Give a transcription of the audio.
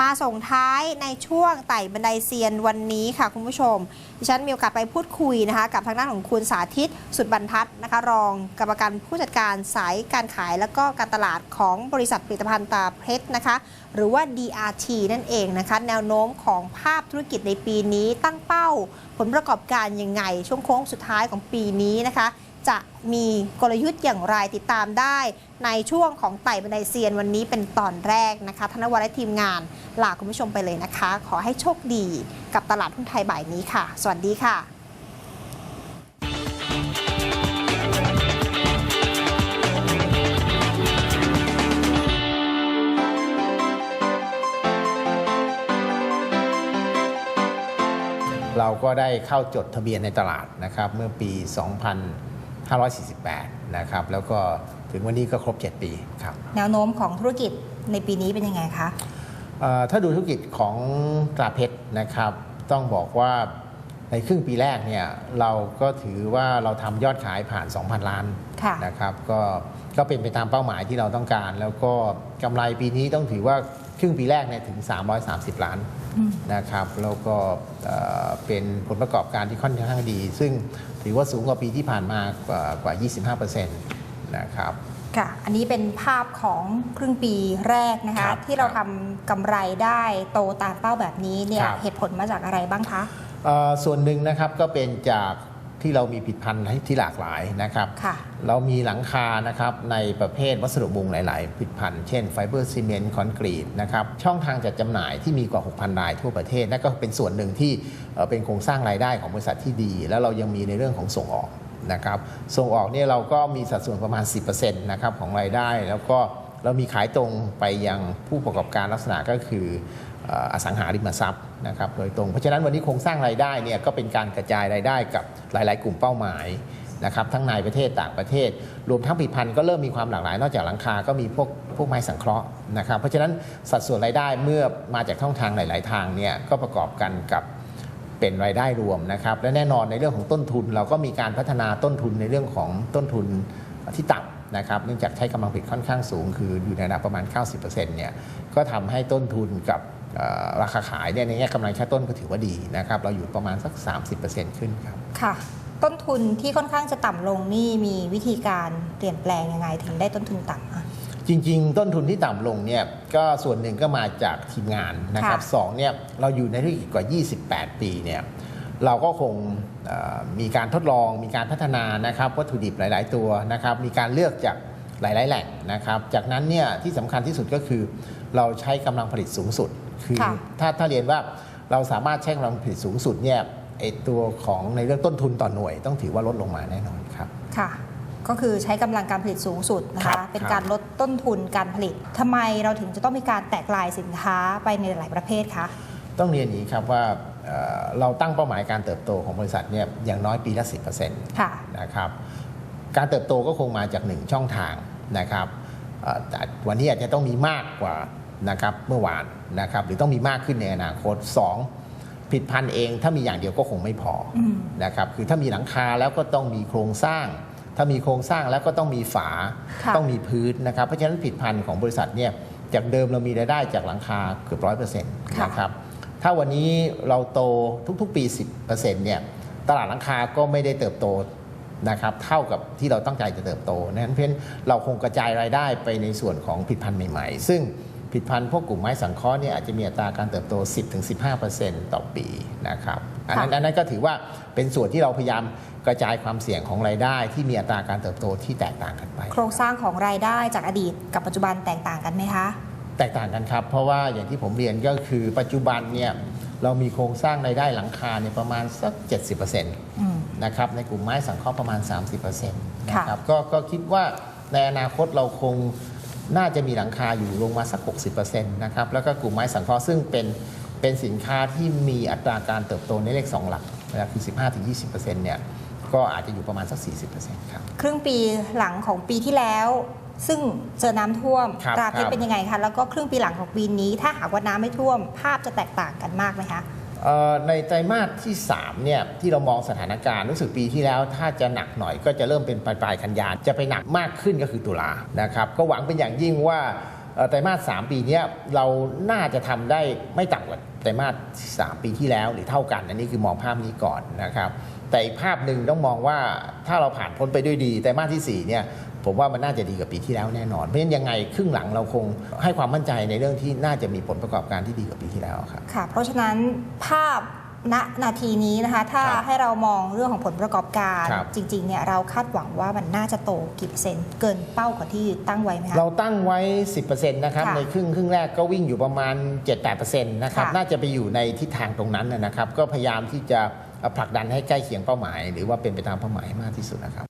มาส่งท้ายในช่วงไต่บันไดเซียนวันนี้ค่ะคุณผู้ชม ดิฉันมีโอกาสไปพูดคุยนะคะ กับทางด้านของคุณสาธิตสุดบรรทัดนะคะ รองกรรมการผู้จัดการสายการขายและก็การตลาดของบริษัทผลิตภัณฑ์ตาเพชรนะคะ หรือว่า DRT นั่นเองนะคะ แนวโน้มของภาพธุรกิจในปีนี้ตั้งเป้า ผลประกอบการยังไง ช่วงโค้งสุดท้ายของปีนี้นะคะ จะมีกลยุทธ์อย่างไรติดตามได้ในช่วงของไต่บันไดเซียนวันนี้เป็นตอนแรกนะคะธนวัฒน์และทีมงานลาคุณผู้ชมไปเลยนะคะ ขอให้โชคดีกับตลาดหุ้นไทยบ่ายนี้ค่ะ สวัสดีค่ะเราก็ได้เข้าจดทะเบียนในตลาดนะครับ เมื่อปี 2548 นะครับ แล้วก็ถึงวันนี้ก็ครบ 7 ปีครับ แนวโน้มของธุรกิจในปีนี้เป็นยังไงคะเอ่อถ้าดูธุรกิจของตราเพชรนะครับ ต้องบอกว่าในครึ่งปีแรกเนี่ยเราก็ถือว่าเราทำยอดขายผ่าน 2,000 ล้านค่ะนะครับ ก็ก็เป็นไปตามเป้าหมายที่เราต้องการ แล้วก็กำไรปีนี้ต้องถือว่า ครึ่งปีแรกเนี่ยถึง 330 ล้านอืมนะครับแล้วก็เอ่อเป็นผลประกอบการที่ค่อนข้างดี ซึ่งถือว่าสูงกว่าปีที่ผ่านมากว่ากว่า 25%นะครับค่ะ อันนี้เป็นภาพของครึ่งปีแรกนะคคะรับที่เราทำกำไรได้โตตามเป้าแบบนี้เนี่ยครับเหตุผลมาจากอะไรบ้างคะเอ่อส่วนหนึ่งนะครับก็เป็นจาก ที่เรามีผลิตภัณฑ์ที่หลากหลายนะครับค่ะเรามีหลังคานะครับในประเภทวัสดุมุงหลาย ๆ ผลิตภัณฑ์เช่นไฟเบอร์ซีเมนต์คอนกรีตนะครับช่องทางจัดจำหน่ายที่มีกว่า 6,000 รายทั่วประเทศนั่นก็เป็นส่วนหนึ่งที่เอ่อเป็นโครงสร้างรายได้ของบริษัทที่ดี แล้วเรายังมีในเรื่องของส่งออกนะครับส่งออกเนี่ยเราก็มีสัดส่วนประมาณ 10%นะครับของรายได้แล้วก็ เรามีขายตรงไปยังผู้ประกอบการลักษณะก็คือเอ่ออสังหาริมทรัพย์นะครับโดยตรง เพราะฉะนั้นวันนี้โครงสร้างรายได้เนี่ยก็เป็นการกระจายรายได้กับหลาย ๆ กลุ่มเป้าหมายนะครับทั้งในประเทศต่างประเทศ รวมทั้งผลิตภัณฑ์ก็เริ่มมีความหลากหลาย นอกจากหลังคาก็มีพวกพวกไม้สังเคราะห์นะครับเพราะฉะนั้นสัดส่วนรายได้เมื่อมาจากช่องทางหลาย ๆ ทางเนี่ยก็ประกอบกันกับเป็นรายได้รวมนะครับและแน่นอนในเรื่องของต้นทุน เราก็มีการพัฒนาต้นทุนในเรื่องของต้นทุนที่ต่ำ นะครับเนื่องจากใช้กำลังผลิตค่อนข้างสูง คืออยู่ในระดับประมาณ 90%เนี่ยก็ทำให้ต้นทุนกับเอ่อราคาขายเนี่ยในแง่กำไรใช้ต้นก็ถือว่าดีนะครับเราอยู่ประมาณสัก 30%ขึ้นครับค่ะต้นทุนที่ค่อนข้างจะต่ำลงนี่มีวิธีการเปลี่ยนแปลงยังไงถึงได้ต้นทุนต่ำอะจริง ๆ ต้นทุนที่ต่ำลงเนี่ยก็ส่วนหนึ่งก็มาจากทีมงานนะครับค่ะสองเนี่ยเราอยู่ในธุรกิจกว่า 28 ปีเนี่ย เราก็คงเอ่อมีการทดลองมีการพัฒนานะครับวัตถุดิบหลาย ๆ ตัวนะครับมีการเลือกจากหลาย ๆ แหล่งนะครับจากนั้นเนี่ยที่สำคัญที่สุดก็คือ เราใช้กำลังผลิตสูงสุด คือค่ะถ้าถ้าเรียนว่าเราสามารถใช้กำลังผลิตสูงสุดเนี่ยไอตัวของในเรื่องต้นทุนต่อหน่วย ต้องถือว่าลดลงมาแน่นอนครับค่ะก็คือใช้กำลังการผลิตสูงสุดนะครัคะบเป็นครับการลดต้นทุนการผลิตทำไมเราถึงจะต้องมีการแตกลายสินค้าไปในหลายประเภทคะต้องเรียนอย่างนี้ครับว่า เอ่อเราตั้งเป้าหมายการเติบโตของบริษัทเนี่ยอย่างน้อยปีละ 10%ค่ะนะครับการเติบโตก็คงมาจากหนึ่งช่องทางนะครับเอ่อแต่วันนี้อาจจะต้องมีมากกว่านะครับเมื่อวานนะครับหรือต้องมีมากขึ้นในอนาคต 2. ผลิดพันธ์เองถ้ามีอย่างเดียวก็คงไม่พออมนะครับคือถ้ามีหลังคาแล้วก็ต้องมีโครงสร้าง ถ้ามีโครงสร้างแล้วก็ต้องมีฝาค่ะต้องมีพื้นนะครับเพราะฉะนั้นผลิดพันธ์ของบริษัทเนี่ยจากเดิมเรามีรายได้จากหลังคาเกือบร้อยเปอร์เซ็นต์ค่ะนะครับ ถ้าวันนี้เราโตทุกๆปี 10%เนี่ยตลาดหลังคาก็ไม่ได้เติบโตนะครับเท่ากับที่เราตั้งใจจะเติบโตนั้นเพราะฉะนั้นเราคงกระจายรายได้ไปในส่วนของผลิตภัณฑ์ใหม่ๆ ซึ่งผลิตภัณฑ์พวกกลุ่มไม้สังเคราะห์เนี่ยอาจจะมีอัตราการเติบโต 10-15%ต่อปีนะครับอันนั้นค่ะอันนั้นก็ถือว่าเป็นส่วนที่เราพยายามกระจายความเสี่ยงของรายได้ ที่มีอัตราการเติบโตที่แตกต่างกันไป โครงสร้างของรายได้จากอดีตกับปัจจุบันแตกต่างกันไหมคะ แตกต่างกันครับ เพราะว่าอย่างที่ผมเรียนก็คือปัจจุบันเนี่ยเรามีโครงสร้างรายได้หลังคาเนี่ยประมาณสัก 70%อืมนะครับในกลุ่มไม้สังเคราะห์ประมาณ 30%นะค่ะครับก็ก็คิดว่าในอนาคตเราคงน่าจะมีหลังคาอยู่ลงมาสัก 60%นะครับแล้วก็กลุ่มไม้สังเคราะห์ซึ่งเป็นเป็นสินค้าที่มีอัตราการเติบโตในเลข 2 หลักนะครับคือ 15-20%เนี่ยก็อาจจะอยู่ประมาณสัก 40%ครับ ครึ่งปีหลังของปีที่แล้ว ซึ่งเจอน้ำท่วมครับตราเพชครัรบเป็นยังไงคะแล้วก็ครึ่งปีหลังของปีนี้ ถ้าหากว่าน้ำไม่ท่วม ภาพจะแตกต่างกันมากไหมคะ เอ่อในไตรมาสที่3เนี่ยที่เรามองสถานการณ์รู้สึกปีที่แล้ว ถ้าจะหนักหน่อยก็จะเริ่มเป็นปลายปลายๆกันยาจะไปหนักมากขึ้นก็คือตุลานะครับก็หวังเป็นอย่างยิ่งว่าเอ่อไตรมาส3ปีเนี้ยเราน่าจะทำได้ไม่ต่ำกว่าไตรมาส3ปีที่แล้วหรือเท่ากัน อันนี้คือมองภาพนี้ก่อนนะครับ แต่อีกภาพหนึ่งต้องมองว่าถ้าเราผ่านพ้นไปด้วยดีไตรมาสทีสี่4เนี่ยผมว่ามันน่าจะดีกว่าปีที่แล้วแน่นอน เพราะฉะนั้นยังไงครึ่งหลังเราคงให้ความมั่นใจในเรื่องที่น่าจะมีผลประกอบการที่ดีกว่าปีที่แล้วครับค่ะ เพราะฉะนั้นภาพณนาทีนี้นะคะถ้าครับให้เรามองเรื่องของผลประกอบการครับจริงๆเนี่ยเราคาดหวังว่ามันน่าจะโตกี่เปอร์เซ็นต์เกินเป้ากว่าที่ตั้งไว้ไหมคะเราตั้งไว้ 10%นะครับค่ะในครึ่งครึ่งแรกก็วิ่งอยู่ประมาณ 7-8%นะครับค่ะน่าจะไปอยู่ในทิศทางตรงนั้นนะครับก็พยายามที่จะ ผลักดันให้ใกล้เคียงเป้าหมาย หรือว่าเป็นไปตามเป้าหมายมากที่สุดนะครับ